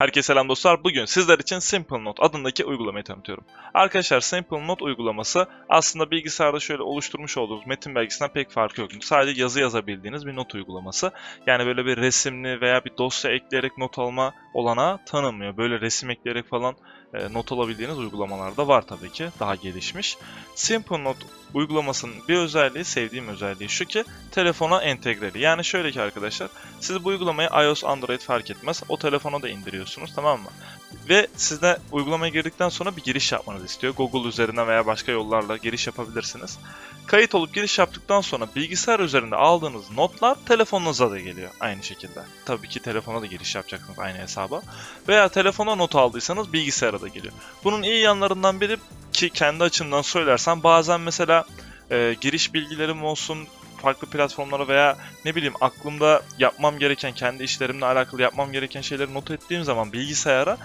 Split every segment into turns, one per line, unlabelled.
Herkese selam dostlar. Bugün sizler için Simple Note adındaki uygulamayı tanıtıyorum. Arkadaşlar Simple Note uygulaması aslında bilgisayarda şöyle oluşturmuş olduğumuz metin belgesinden pek farkı yok. Sadece yazı yazabildiğiniz bir not uygulaması. Yani böyle bir resimli veya bir dosya ekleyerek not alma olanağı tanımıyor. Böyle resim ekleyerek falan not alabildiğiniz uygulamalar da var tabii ki. Daha gelişmiş. Simple Note uygulamasının bir özelliği, sevdiğim özelliği şu ki telefona entegreli. Yani şöyle ki arkadaşlar siz bu uygulamayı iOS, Android fark etmez. O telefona da indiriyorsunuz tamam mı? Ve sizde uygulamaya girdikten sonra bir giriş yapmanızı istiyor. Google üzerinden veya başka yollarla giriş yapabilirsiniz. Kayıt olup giriş yaptıktan sonra bilgisayar üzerinde aldığınız notlar telefonunuza da geliyor aynı şekilde. Tabii ki telefona da giriş yapacaksınız aynı hesaba. Veya telefona not aldıysanız bilgisayara da geliyor. Bunun iyi yanlarından biri ki kendi açımdan söylersem bazen mesela e, giriş bilgilerim olsun farklı platformlara veya ne bileyim aklımda yapmam gereken kendi işlerimle alakalı yapmam gereken şeyleri not ettiğim zaman bilgisayara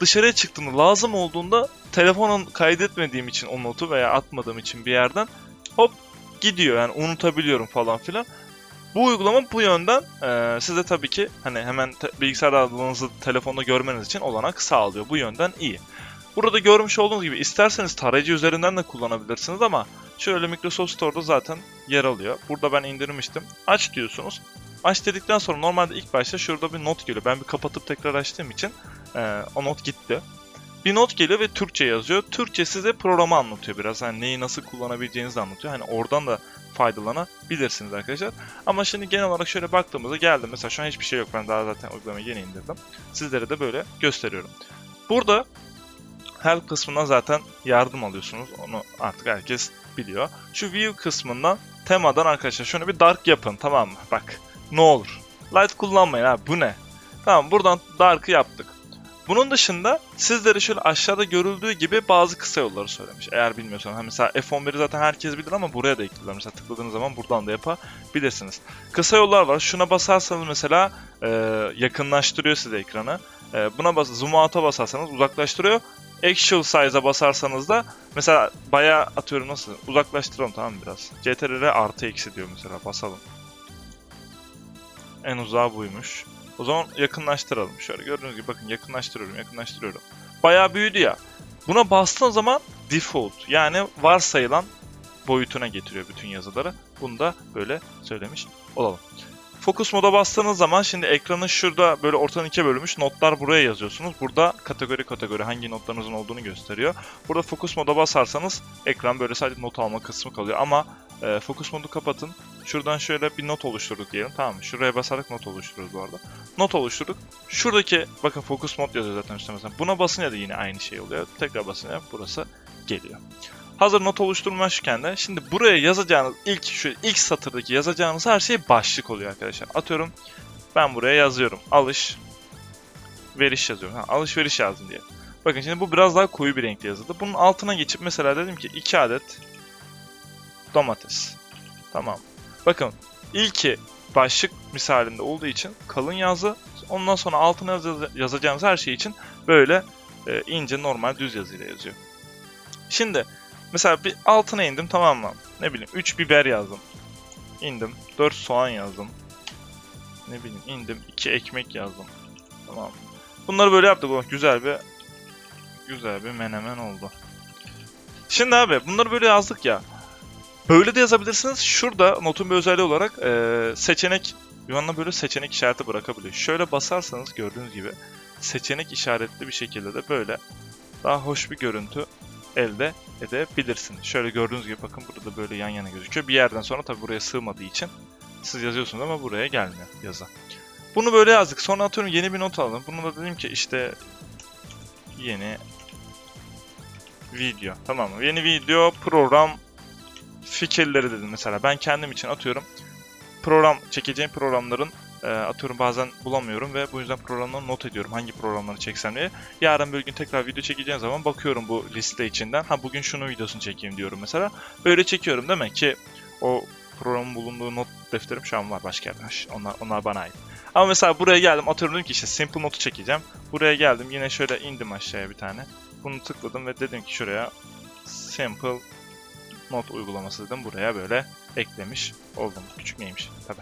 dışarıya çıktığımda lazım olduğunda telefonun kaydetmediğim için o notu veya atmadığım için bir yerden hop gidiyor yani unutabiliyorum falan filan. Bu uygulama bu yönden e, size tabii ki hani hemen te- bilgisayarda aldığınızı telefonda görmeniz için olanak sağlıyor. Bu yönden iyi. Burada görmüş olduğunuz gibi isterseniz tarayıcı üzerinden de kullanabilirsiniz ama şöyle Microsoft Store'da zaten yer alıyor. Burada ben indirmiştim. Aç diyorsunuz. Aç dedikten sonra normalde ilk başta şurada bir not geliyor. Ben bir kapatıp tekrar açtığım için e, o not gitti. Bir not geliyor ve Türkçe yazıyor. Türkçe size programı anlatıyor biraz. Hani neyi nasıl kullanabileceğinizi anlatıyor. Hani oradan da faydalanabilirsiniz arkadaşlar. Ama şimdi genel olarak şöyle baktığımızda geldim. Mesela şu an hiçbir şey yok. Ben daha zaten uygulamayı yeni indirdim. Sizlere de böyle gösteriyorum. Burada help kısmından zaten yardım alıyorsunuz. Onu artık herkes biliyor. Şu view kısmından temadan arkadaşlar şunu bir dark yapın tamam mı? Bak ne olur. Light kullanmayın abi bu ne? Tamam buradan dark'ı yaptık. Bunun dışında sizlere şöyle aşağıda görüldüğü gibi bazı kısa yolları söylemiş. Eğer bilmiyorsanız ha mesela F11'i zaten herkes bilir ama buraya da eklediler. Mesela tıkladığınız zaman buradan da yapabilirsiniz. Kısa yollar var. Şuna basarsanız mesela e, yakınlaştırıyor size ekranı. E, buna bas zoom out'a basarsanız uzaklaştırıyor. Actual size'a basarsanız da mesela bayağı atıyorum nasıl uzaklaştıralım tamam mı biraz. CTRL artı eksi diyor mesela basalım. En uzağı buymuş. O zaman yakınlaştıralım. Şöyle gördüğünüz gibi bakın yakınlaştırıyorum yakınlaştırıyorum. Bayağı büyüdü ya. Buna bastığın zaman default yani varsayılan boyutuna getiriyor bütün yazıları. Bunu da böyle söylemiş olalım. Fokus moda bastığınız zaman şimdi ekranın şurada böyle ortadan ikiye bölünmüş notlar buraya yazıyorsunuz. Burada kategori kategori hangi notlarınızın olduğunu gösteriyor. Burada fokus moda basarsanız ekran böyle sadece not alma kısmı kalıyor ama e, fokus modu kapatın. Şuradan şöyle bir not oluşturduk diyelim tamam mı? Şuraya basarak not oluşturuyoruz bu arada. Not oluşturduk. Şuradaki bakın fokus mod yazıyor zaten üstte mesela. Buna basınca da yine aynı şey oluyor. Tekrar basınca burası geliyor. Hazır not oluşturmuşken de şimdi buraya yazacağınız ilk şu ilk satırdaki yazacağınız her şey başlık oluyor arkadaşlar. Atıyorum ben buraya yazıyorum. Alış veriş yazıyorum. Ha, alışveriş yazdım diye. Bakın şimdi bu biraz daha koyu bir renkte yazıldı. Bunun altına geçip mesela dedim ki 2 adet domates. Tamam. Bakın ilki başlık misalinde olduğu için kalın yazı. Ondan sonra altına yaz- yazacağınız her şey için böyle e, ince normal düz yazıyla yazıyor. Şimdi mesela bir altına indim tamam mı? Ne bileyim 3 biber yazdım. İndim 4 soğan yazdım. Ne bileyim indim 2 ekmek yazdım. Tamam. Bunları böyle yaptık. Oh, güzel bir güzel bir menemen oldu. Şimdi abi bunları böyle yazdık ya. Böyle de yazabilirsiniz. Şurada notun bir özelliği olarak eee, seçenek yanına böyle seçenek işareti bırakabiliyor. Şöyle basarsanız gördüğünüz gibi seçenek işaretli bir şekilde de böyle daha hoş bir görüntü elde edebilirsiniz. Şöyle gördüğünüz gibi bakın burada böyle yan yana gözüküyor. Bir yerden sonra tabi buraya sığmadığı için siz yazıyorsunuz ama buraya gelmiyor yazı. Bunu böyle yazdık. Sonra atıyorum yeni bir not aldım. Bunu da dedim ki işte yeni video. Tamam mı? Yeni video program fikirleri dedim mesela. Ben kendim için atıyorum program çekeceğim programların e, atıyorum bazen bulamıyorum ve bu yüzden programları not ediyorum hangi programları çeksem diye. Yarın bir gün tekrar video çekeceğim zaman bakıyorum bu liste içinden. Ha bugün şunu videosunu çekeyim diyorum mesela. Böyle çekiyorum demek ki o programın bulunduğu not defterim şu an var başka yerde. Onlar, onlar bana ait. Ama mesela buraya geldim atıyorum dedim ki işte simple notu çekeceğim. Buraya geldim yine şöyle indim aşağıya bir tane. Bunu tıkladım ve dedim ki şuraya simple not uygulaması dedim. Buraya böyle eklemiş oldum. Küçük neymiş tabi.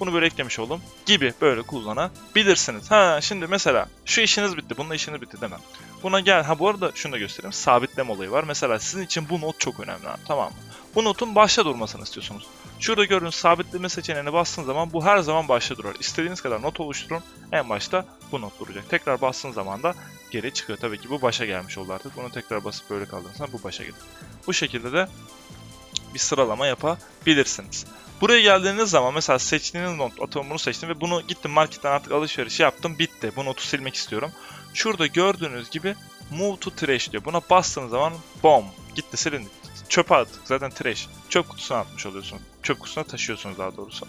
Bunu böyle eklemiş oldum gibi böyle kullanabilirsiniz. Ha şimdi mesela şu işiniz bitti. Bununla işiniz bitti demem. Buna gel. Ha bu arada şunu da göstereyim. Sabitleme olayı var. Mesela sizin için bu not çok önemli. abi, Tamam mı? Bu notun başta durmasını istiyorsunuz. Şurada gördüğünüz sabitleme seçeneğine bastığınız zaman bu her zaman başta durur. İstediğiniz kadar not oluşturun. En başta bu not duracak. Tekrar bastığınız zaman da geri çıkıyor. Tabii ki bu başa gelmiş oldu artık. Bunu tekrar basıp böyle kaldırırsan bu başa gelir. Bu şekilde de bir sıralama yapabilirsiniz. Buraya geldiğiniz zaman mesela seçtiğiniz not, atıyorum bunu seçtim ve bunu gittim marketten artık alışveriş yaptım bitti. Bu notu silmek istiyorum. Şurada gördüğünüz gibi move to trash diyor. Buna bastığınız zaman bom gitti silindi. Çöpe attık zaten trash. Çöp kutusuna atmış oluyorsunuz. Çöp kutusuna taşıyorsunuz daha doğrusu.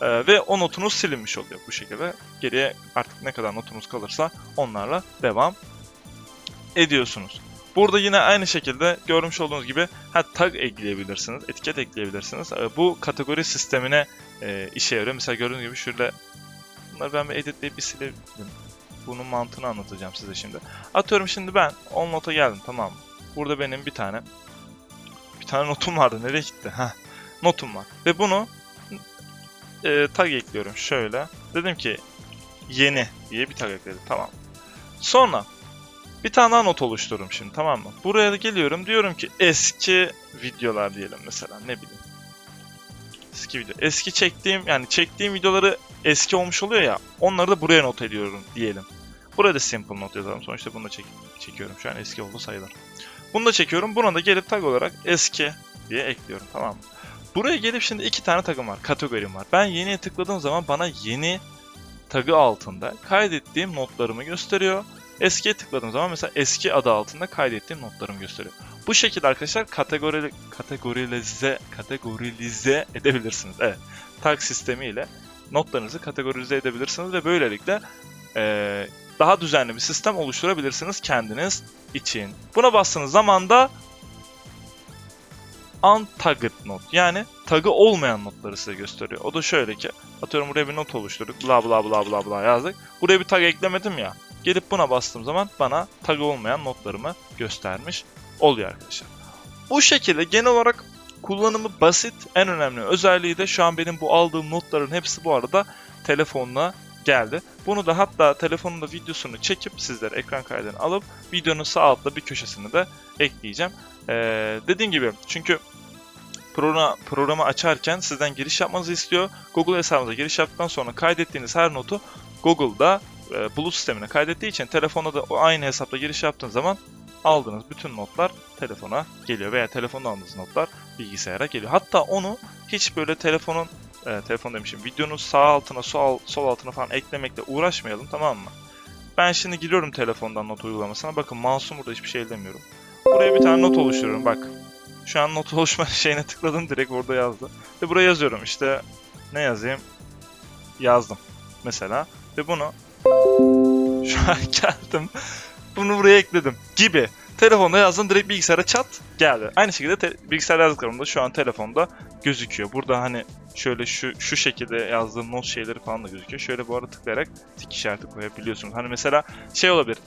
Ee, ve o notunuz silinmiş oluyor bu şekilde. Geriye artık ne kadar notunuz kalırsa onlarla devam ediyorsunuz. Burada yine aynı şekilde görmüş olduğunuz gibi ha, tag ekleyebilirsiniz, etiket ekleyebilirsiniz. Ee, Bu kategori sistemine e, işe yarıyor. Mesela gördüğünüz gibi şurada bunları ben bir editleyip bir silebilirim. Bunun mantığını anlatacağım size şimdi. Atıyorum şimdi ben 10 nota geldim tamam? Burada benim bir tane bir tane notum vardı. Nereye gitti? Ha, notum var. Ve bunu e, tag ekliyorum şöyle. Dedim ki yeni diye bir tag ekledim. Tamam. Sonra bir tane not oluştururum şimdi tamam mı? Buraya geliyorum diyorum ki eski videolar diyelim mesela ne bileyim. Eski video. Eski çektiğim yani çektiğim videoları eski olmuş oluyor ya onları da buraya not ediyorum diyelim. Buraya da simple not yazalım. Sonuçta bunu da çek çekiyorum şu an eski oldu sayılır. Bunu da çekiyorum. Buna da gelip tag olarak eski diye ekliyorum tamam mı? Buraya gelip şimdi iki tane tagım var. Kategorim var. Ben yeniye tıkladığım zaman bana yeni tagı altında kaydettiğim notlarımı gösteriyor. Eskiye tıkladığım zaman mesela eski adı altında kaydettiğim notlarımı gösteriyor. Bu şekilde arkadaşlar kategori, kategorize, kategorize edebilirsiniz. Evet. Tag sistemiyle notlarınızı kategorize edebilirsiniz ve böylelikle eee, daha düzenli bir sistem oluşturabilirsiniz kendiniz için. Buna bastığınız zaman da untagged not yani tagı olmayan notları size gösteriyor. O da şöyle ki atıyorum buraya bir not oluşturduk bla bla bla bla bla yazdık. Buraya bir tag eklemedim ya. Gelip buna bastığım zaman bana tag olmayan notlarımı göstermiş oluyor arkadaşlar. Bu şekilde genel olarak kullanımı basit. En önemli özelliği de şu an benim bu aldığım notların hepsi bu arada telefonla geldi. Bunu da hatta telefonun da videosunu çekip sizlere ekran kaydını alıp videonun sağ altta bir köşesine de ekleyeceğim. Ee, dediğim gibi çünkü programa, programı açarken sizden giriş yapmanızı istiyor. Google hesabınıza giriş yaptıktan sonra kaydettiğiniz her notu Google'da e, bulut sistemine kaydettiği için telefona da aynı hesapla giriş yaptığınız zaman aldığınız bütün notlar telefona geliyor veya telefonda aldığınız notlar bilgisayara geliyor. Hatta onu hiç böyle telefonun e, telefon demişim videonun sağ altına sol, sol altına falan eklemekle uğraşmayalım tamam mı? Ben şimdi giriyorum telefondan not uygulamasına. Bakın mouse'um burada hiçbir şey ellemiyorum. Buraya bir tane not oluşturuyorum bak. Şu an not oluşma şeyine tıkladım direkt orada yazdı. Ve buraya yazıyorum işte ne yazayım? Yazdım mesela. Ve bunu şu an geldim. Bunu buraya ekledim gibi. Telefonda yazdım direkt bilgisayara çat geldi. Aynı şekilde te- bilgisayara yazdıklarımda şu an telefonda gözüküyor. Burada hani şöyle şu şu şekilde yazdığım not şeyleri falan da gözüküyor. Şöyle bu arada tıklayarak tik işareti koyabiliyorsunuz. Hani mesela şey olabilir.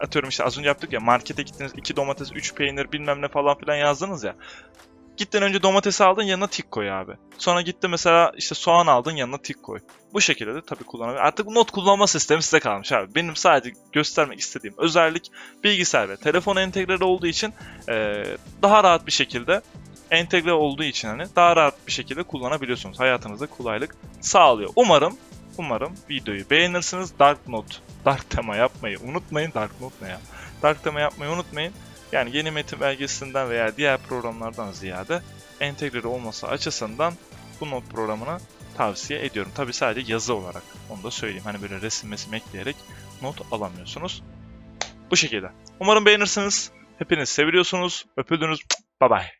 Atıyorum işte az önce yaptık ya markete gittiniz 2 domates 3 peynir bilmem ne falan filan yazdınız ya. Gittin önce domatesi aldın yanına tik koy abi. Sonra gitti mesela işte soğan aldın yanına tik koy. Bu şekilde de tabii kullanabilir. Artık not kullanma sistemi size kalmış abi. Benim sadece göstermek istediğim özellik bilgisayar ve telefona entegre olduğu için eee, daha rahat bir şekilde entegre olduğu için hani daha rahat bir şekilde kullanabiliyorsunuz. Hayatınızda kolaylık sağlıyor. Umarım umarım videoyu beğenirsiniz. Dark Note, Dark tema yapmayı unutmayın. Dark Note ne ya? Dark tema yapmayı unutmayın. Yani yeni metin belgesinden veya diğer programlardan ziyade entegre olması açısından bu not programını tavsiye ediyorum. Tabi sadece yazı olarak onu da söyleyeyim. Hani böyle resim mesim ekleyerek not alamıyorsunuz. Bu şekilde. Umarım beğenirsiniz. Hepiniz seviyorsunuz. Öpüldünüz. Bye bye.